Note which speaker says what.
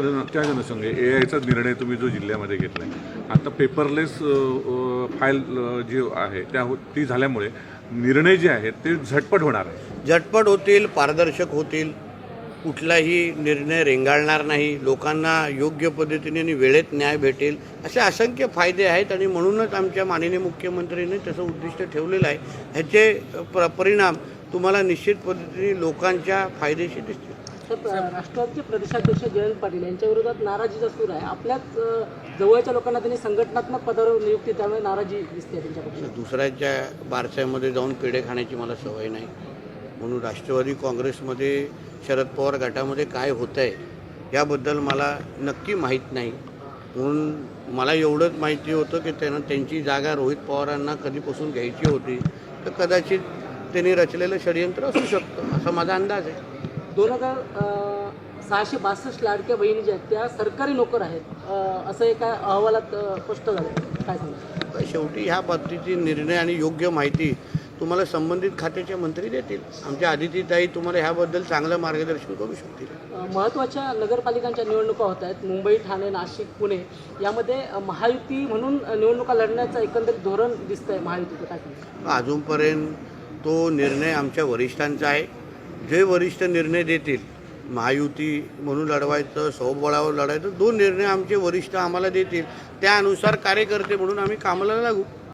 Speaker 1: त्या जनसंघे ए आयचा निर्णय तुम्ही जो जिल्ह्यामध्ये घेतला आहे आता पेपरलेस फाईल जी आहे त्या हो- ती झाल्यामुळे निर्णय जे आहेत ते झटपट होणार आहे
Speaker 2: झटपट होतील पारदर्शक होतील कुठलाही निर्णय रेंगाळणार नाही लोकांना योग्य पद्धतीने आणि वेळेत न्याय भेटेल असे असंख्य फायदे आहेत आणि म्हणूनच आमच्या माननीय मुख्यमंत्र्यांनी तसं उद्दिष्ट ठेवलेलं आहे. ह्याचे प्र परिणाम तुम्हाला निश्चित पद्धतीने लोकांच्या फायदेशीर दिसतील.
Speaker 3: राष्ट्रवादीचे प्रदेशाध्यक्ष जयंत पाटील यांच्या विरोधात नाराजीचा सूर आहे. आपल्याच जवळच्या लोकांना त्यांनी संघटनात्मक पदावर नियुक्ती त्यामुळे नाराजी दिसते त्यांच्याकडून
Speaker 2: दुसऱ्याच्या बारशामध्ये जाऊन पेढे खाण्याची मला सवय नाही. म्हणून राष्ट्रवादी काँग्रेसमध्ये शरद पवार गटामध्ये काय होतं आहे याबद्दल मला नक्की माहीत नाही. म्हणून मला एवढंच माहिती होतं की त्यांना त्यांची जागा रोहित पवारांना कधीपासून घ्यायची होती तर कदाचित त्यांनी रचलेलं षडयंत्र असू शकतं असा माझा अंदाज आहे.
Speaker 3: दोन हजार सहाशे बासष्ट लाडक्या बहिणी ज्या आहेत त्या सरकारी नोकर आहेत. असं एका अहवालात स्पष्ट झालं काय सांगा?
Speaker 2: शेवटी ह्या बाबतीची निर्णय आणि योग्य माहिती तुम्हाला संबंधित खात्याचे मंत्री देतील. आमच्या आदितीताई तुम्हाला ह्याबद्दल चांगलं मार्गदर्शन करू शकतील.
Speaker 3: महत्त्वाच्या नगरपालिकांच्या निवडणुका होत आहेत. मुंबई ठाणे नाशिक पुणे. यामध्ये महायुती म्हणून निवडणुका लढण्याचं एकंदरीत धोरण दिसतंय महायुतीचं. काय
Speaker 2: अजूनपर्यंत तो निर्णय आमच्या वरिष्ठांचा आहे. जे वरिष्ठ निर्णय देतील महायुती म्हणून लढवायचं स्वबळावर लढायचं दोन निर्णय आमचे वरिष्ठ आम्हाला देतील. त्यानुसार कार्यकर्ते म्हणून आम्ही कामाला लागू.